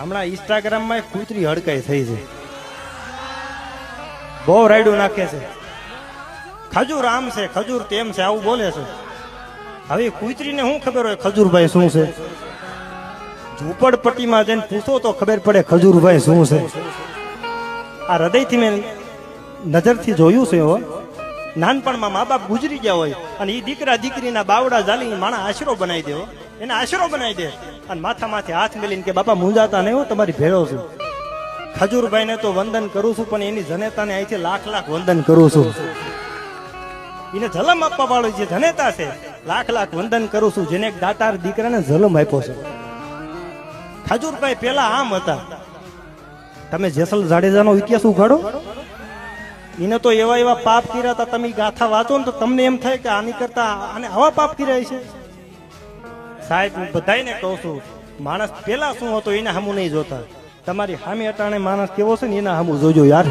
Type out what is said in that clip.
હમણાં ઇન્સ્ટાગ્રામમાં કૂતરી હડકાઈ થઈ છે. બહુ રાયડું નાખે છે. ખજૂર આમ છે, ખજૂર તેમ છે, આવું બોલે છે. હવે કૂતરીને શું ખબર હોય ખજૂરભાઈ શું છે? ઝૂંપડપટ્ટીમાં જઈને પૂછો તો ખબર પડે ખજૂરભાઈ શું છે. આ હૃદયથી મેં નજરથી જોયું છે હો. નાનપણમાં મા બાપ ગુજરી ગયા હોય અને એ દીકરા દીકરીના બાવડા જાલી માણા આશરો બનાવી દેવો. એને આશરો બનાવી દે. અને માથા માથે હાથ મેલીને કે, બાપા મુંજાતા નહીં હું, તમારી ભેળો છું. ખજૂરભાઈને તો વંદન કરું છું, પણ એની જનેતાને અહીંથી લાખ લાખ વંદન કરું છું. એને જલમ આપવા વાળો જે જનેતા છે, લાખ લાખ વંદન કરું છું, જેને એક દાતાર દીકરાને જલમ આપ્યો છે. ખજૂરભાઈ પેલા આમ હતા. તમે જેસલ જાડેજાનો ઇતિહાસ ઉઘાડો. એને તો એવા એવા પાપ કર્યા હતા, તમે ગાથા વાંચો ને તો તમને એમ થાય કે આની કરતા આને આવા પાપ કર્યા છે સાહેબ, હું બધાયને કહું છું, માણસ પેલા શું હતો એને સામું નહીં જોતા. તમારી હામી અટાણે માણસ કેવો છે ને એના સામું જોજો યાર.